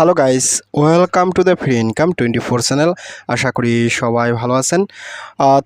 Hello guys, welcome to the free income twenty four channel. আশা করি সবাই ভালো আছেন।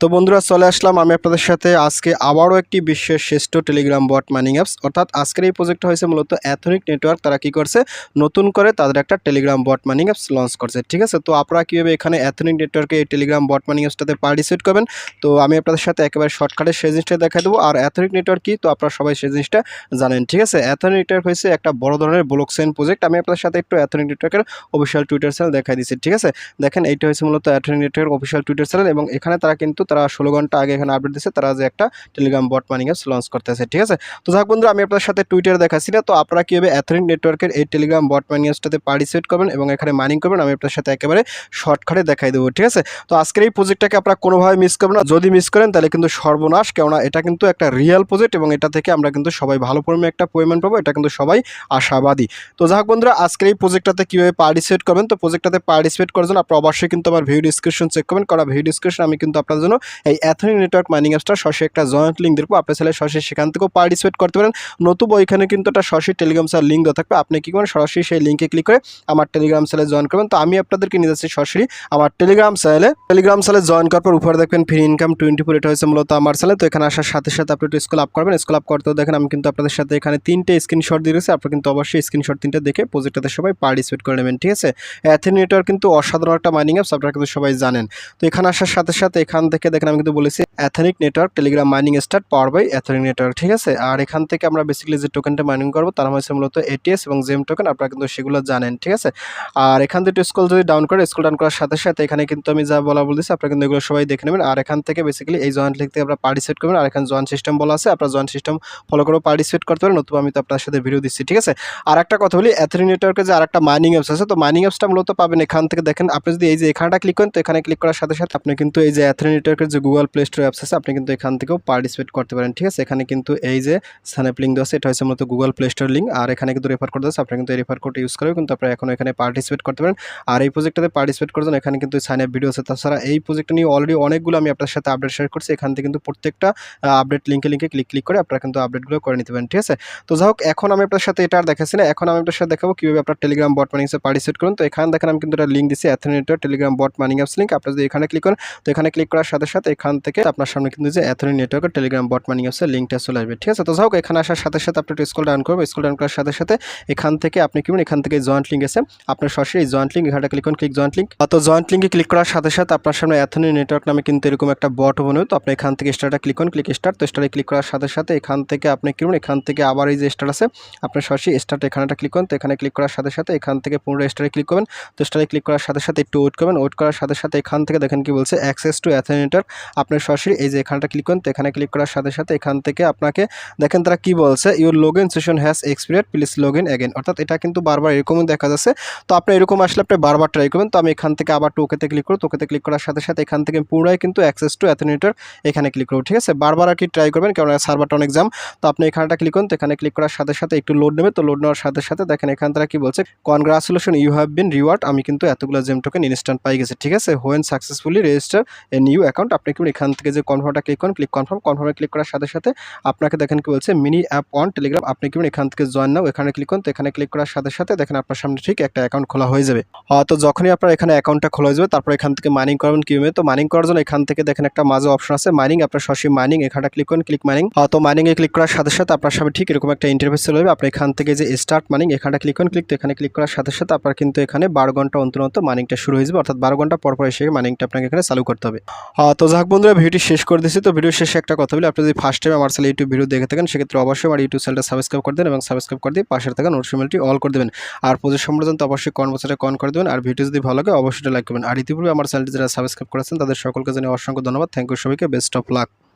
তো বন্ধুরা, চলে আসলাম আমি আপনাদের সাথে আজকে আবারও একটি বিশ্বের শ্রেষ্ঠ টেলিগ্রাম বট মাইনিং অ্যাপস। অর্থাৎ আজকের এই প্রজেক্টটা হয়েছে মূলত অ্যাথনিক নেটওয়ার্ক তারা কি করছে? নতুন করে তাদের একটা Telegram bot mining apps launch করছে, ঠিক আছে? তো আপনারা কীভাবে এখানে অ্যাথনিক নেটওয়ার্কে এই টেলিগ্রাম বট মাইনিং অ্যাপসটাতে পার্টিসিপেট করবেন? তো আমি আপনাদের সাথে একেবারে শর্টকাটে সেই জিনিসটা দেখা দেবো। আর অ্যাথনিক নেটওয়ার্ক কি? তো আপনারা সবাই সেই জিনিসটা জানেন, ঠিক আছে? অ্যাথনিক নেটওয়ার্ক হয়েছে একটা বড় ধরনের ব্লক চেইন প্রজেক্ট আমি আপনাদের সাথে একটু অ্যাথনিক নেটওয়ার্কের অফিসিয়াল টুইটার চ্যানেল দেখাই দিচ্ছি ঠিক আছে? দেখেন, এইটা হচ্ছে মূলত অ্যাথনিক নেটওয়ার্ক অফিসিয়াল টুইটার চ্যানেল এবং এখানে তারা কিন্তু তারা ষোলো ঘণ্টা আগে এখানে আপডেট দিচ্ছে তারা যে একটা Telegram bot mining apps launch করতেছে, ঠিক আছে? তো যাক বন্ধুরা, আমি আপনার সাথে টুইটার দেখাচ্ছি না, তো আপনারা কীভাবে অ্যাথনিক নেটওয়ার্কের এই টেলিগ্রাম বট মাইনিং অ্যাপসটাতে পার্টিসিপেট করবেন এবং এখানে মাইনিং করবেন, আমি আপনার সাথে একেবারে শর্টকাটে দেখাই দেবো, ঠিক আছে? তো আজকের এই প্রজেক্টটাকে আপনারা কোনোভাবে মিস করবেন না, যদি মিস করেন তাহলে কিন্তু সর্বনাশ, কেননা এটা কিন্তু একটা রিয়েল প্রজেক্ট এবং এটা থেকে আমরা কিন্তু সবাই ভালো পরিমাণে একটা পেমেন্ট পাবো, এটা কিন্তু সবাই আশাবাদী। তো যাক বন্ধুরা, আজকের এই প্রজেক্টটাতে কীভাবে পার্টিসিপেট করবেন, তো প্রজেক্টটাতে পার্টিসিপেট করার জন্য আপনারা অবশ্যই কিন্তু আমার ভিডিও ডিসক্রিপশন চেক করবেন। কারণ ভিডিও ডিসক্রিপশন আমি কিন্তু আপনার জন্য এই অ্যাথনিক নেটওয়ার্ক মাইনিং অ্যাপসটা সরাসরি একটা জয়েন্ট লিঙ্ক দেবো। আপনি চাইলে সরাসরি সেখান থেকেও পার্টিসিপেট করতে পারেন। নতুবা ওইখানে কিন্তু একটা সরাসরি টেলিগ্রাম স্যার লিঙ্ক দেওয়া থাকবে। আপনি কী করেন সরাসরি সেই লিঙ্কে ক্লিক করে আমার টেলিগ্রাম চ্যানেলে জয়েন করবেন। তো আমি আপনাদেরকে নিয়ে যাচ্ছি সরাসরি আমার টেলিগ্রাম চ্যানেলে টেলিগ্রাম চ্যানেলে জয়েন করার পর উপরে দেখবেন ফ্রি ইনকাম টোয়েন্টি ফোর এটা হচ্ছে মূলত আমার চ্যানেল তো এখানে আসার সাথে সাথে আপনি একটু স্কুল আপ করবেন। স্কুল আপ করতেও দেখেন আমি কিন্তু আপনাদের সাথে এখানে তিনটে স্ক্রিনশট দিয়ে রয়েছে আপনার কিন্তু অবশ্যই স্ক্রিনশট তিনটে দেখে প্রজেক্টটাতে সবাই পার্টিসিপেট করে নেবেন, ঠিক আছে? অ্যাথেন নেটওয়ার্ক কিন্তু অসাধারণ একটা মাইনিং অ্যাপস আপনারা কিন্তু সবাই জানেন। তো এখানে আসার সাথে সাথে এখান থেকে দেখেন আমি কিন্তু বলেছি ethnic network Telegram mining start power by ethnic network ঠিক আছে? আর এখান থেকে আমরা বেসিক্যালি যে টোকেনটা মাইনিং করব, তার হচ্ছে মূলত এটিএস এবং জেম টোকেন আপনারা কিন্তু সেগুলো জানেন, ঠিক আছে? আর এখান থেকে স্কুল যদি ডাউন করে স্কুল ডাউন করার সাথে সাথে এখানে কিন্তু আমি যা বলা বলতেছি আপনারা কিন্তু এগুলো সবাই দেখে নেবেন। আর এখান থেকে বেসিক্যালি এই জয়েন্ট লিখতে আপনারা পার্টিসিপেট করবেন, আর এখানে জয়েন্ট সিস্টেম বলা আছে, আপনারা জয়েন্ট সিস্টেম ফলো করে পার্টিসিপেট করতে পারেন, নতুবা আমি তো আপনার সাথে ভিডিও দিচ্ছি, ঠিক আছে? আর একটা কথা বলি অ্যাথেনিক নেটওয়ার্কে যে আর একটা মাইনিং অ্যাপস আছে, তো মাইনিং অ্যাপসটা মূলত পাবেন এখান থেকে দেখেন। আপনি যদি এই যে এখানটা ক্লিক করেন, তো এখানে ক্লিক করার সাথে সাথে আপনি কিন্তু এই যে অ্যাথেনিক নেটওয়ার্কের যে গুগল প্লে স্টোর অ্যাপস আছে, আপনি কিন্তু এখান থেকেও পার্টিসিপেট করতে পারেন, ঠিক আছে? এখানে কিন্তু এই যে স্যানেপ লিঙ্ক দেওয়া আছে, এটা হচ্ছে মূলত গুগল প্লে স্টোর লিঙ্ক আর এখানে কিন্তু রেফার করতে আছে, আপনি কিন্তু এই রেফার কোড ইউজ করেও কিন্তু আপনারা এখন এখানে পার্টিসিপেট করতে পারেন। আর এই প্রজেক্টটাতে পার্টিসিপেট করার জন্য এখানে কিন্তু সাইন আপ ভিডিও আছে। তাছাড়া এই প্রজেক্ট নিয়ে অলরেডি অনেকগুলো আমি আপনার সাথে আপডেট শেয়ার করছি, এখান থেকে কিন্তু প্রত্যেকটা আপডেট লিঙ্কে লিঙ্কে ক্লিক ক্লিক করে আপনারা কিন্তু আপডেটগুলো করে নিতে পারেন, ঠিক আছে? তো যাই হোক, এখন আমি আপনার সাথে এটা আর দেখাচ্ছি না। এখন আমি আপনার সাথে দেখাবো কীভাবে আপনার টেলিগ্রাম বট মানিংসে পার্টিসিপেট করুন। তো এখানে দেখেন আমি কিন্তু একটা লিঙ্ক দিচ্ছি অ্যাথেনেটের Telegram bot mining apps link আপনার যদি এখানে ক্লিক করেন, তো এখানে ক্লিক করার সাথে সাথে এখান থেকে আপনার সামনে কিন্তু যে অ্যাথেনিক নেটওয়ার্কের টেলিগ্রাম বট মানিং অ্যাপসের লিঙ্কটা চলে আসবে, ঠিক আছে? তো হোক, এখানে আসার সাথে সাথে আপনি একটু স্কুল ডাউন করব স্কুল ডাউন করার সাথে সাথে এখান থেকে আপনি কি এখান থেকে জয়েন্ট লিঙ্ক আছে আপনার সরাসরি এই জয়েন্ট লিঙ্ক এখানে ক্লিক করুন ক্লিক জয়েন্ট লিঙ্ক তো জয়েন্ট লিঙ্কে ক্লিক করার সাথে সাথে আপনার সামনে অ্যাথেনিক নেটওয়ার্ক নামে কিন্তু এরকম একটা বট মনে তো আপনি এখান থেকে স্টার্টে ক্লিক করুন ক্লিক স্টার্ট তো স্টার্টে ক্লিক করার সাথে সাথে এখান থেকে আপনি কি এখান থেকে আবার এই যে স্টার্ট আছে, আপনার সরাসরি স্টার্ট এখানেটা ক্লিক করুন। তো এখানে ক্লিক করার সাথে সাথে এখান থেকে পুনরায় স্টারে ক্লিক করবেন। তো স্টারে ক্লিক করার সাথে সাথে একটু ওয়েট করবেন। ওয়েট করার সাথে সাথে এখান থেকে দেখেন কি বলছে অ্যাক্সেস টু অ্যাথেনিক নেটওয়ার্ক আপনার সরাসরি এই যে এখানটা ক্লিক করুন, তো এখানে ক্লিক করার সাথে সাথে এখান থেকে আপনাকে দেখেন তারা কি বলছে your log in session has expired please log in again অর্থাৎ এটা কিন্তু বারবার এরকমই দেখা যাচ্ছে। তো আপনি এরকম আসলে আপনি বারবার ট্রাই করবেন। তো আমি এখান থেকে আবার টোকেতে ক্লিক করব। টোকেতে ক্লিক করার সাথে সাথে এখান থেকে পুরাই কিন্তু অ্যাক্সেস টু অ্যাথেনিটার এখানে ক্লিক করব, ঠিক আছে? বারবার আর কি ট্রাই করবেন কারণ সার্ভারটা অনেক জাম তো আপনি এখানটা ক্লিক করুন, তো এখানে ক্লিক করার সাথে সাথে একটু লোড নেবে তো লোড নেওয়ার সাথে সাথে দেখেন এখান তারা কি বলছে congratulation you have been reward আমি কিন্তু এতগুলো জেম টোকেন ইনস্ট্যান্ট পাই গেছে, ঠিক আছে? When successfully register a new account আপনি কি এখান থেকে যে কনফার্মটা ক্লিক করুন ক্লিক কনফার্ম কনফার্মে ক্লিক করার সাথে সাথে আপনাকে দেখেন কি বলছে মিনি অ্যাপ অন টেলিগ্রাম আপনি কি এখান থেকে জয়েন নাও, এখানে ক্লিক করুন, তো এখানে ক্লিক করার সাথে সাথে দেখেন আপনার সামনে ঠিক একটা অ্যাকাউন্ট খোলা হয়ে যাবে। তো যখনই আপনার এখানে অ্যাকাউন্টটা খোলা হয়ে যাবে, তারপর এখান থেকে মাইনিং করবেন কীভাবে তো মাইনিং করার জন্য এখান থেকে দেখেন একটা মাঝে অপশন আছে মাইনিং আপনার সরাসরি মাইনিং এখানে ক্লিক করুন ক্লিক মাইনিং তো মাইনিংয়ে ক্লিক করার সাথে সাথে আপনার সামনে ঠিক এরকম একটা ইন্টারফেস চলে যাবে, আপনি এখান থেকে যে স্টার্ট মাইনিং এখানটা ক্লিক করুন ক্লিক তো এখানে ক্লিক করার সাথে সাথে আপনার কিন্তু এখানে বারো ঘণ্টা অন্তর অন্তর মাইনিংটা শুরু হয়ে যাবে। অর্থাৎ বারো ঘণ্টা পর পর এসে মাইনিংটা আপনাকে এখানে চালু করতে হবে। তো যাক বন্ধুরা, ভিডিওটি শেষ করে দিচ্ছি তো ভিডিও শেষে একটা কথা বলি। আপনি যদি ফার্স্ট টাইম আমার চ্যানেল ইউটিউব ভিডিও দেখে থাকেন, সেক্ষেত্রে অবশ্যই আমার ইউটিউব চ্যানেলটা সাবস্ক্রাইব করে দেন এবং সাবস্ক্রাইব করে দিয়ে পাশের থাকা নোটিফিকেশনটি অল করে দেবেন। আর প্রজেক্ট সম্পর্কে অবশ্যই বছরে কন করে দেবেন, আর ভিডিও যদি ভালো লাগে, অবশ্যই লাইক করবেন। আর ইতিপূর্বে আমার চ্যানেলটি যারা সাবস্ক্রাইব করেছেন, তাদের সকলকে জানিয়ে অসংখ্য ধন্যবাদ। থ্যাংক ইউ সবাইকে। Best of luck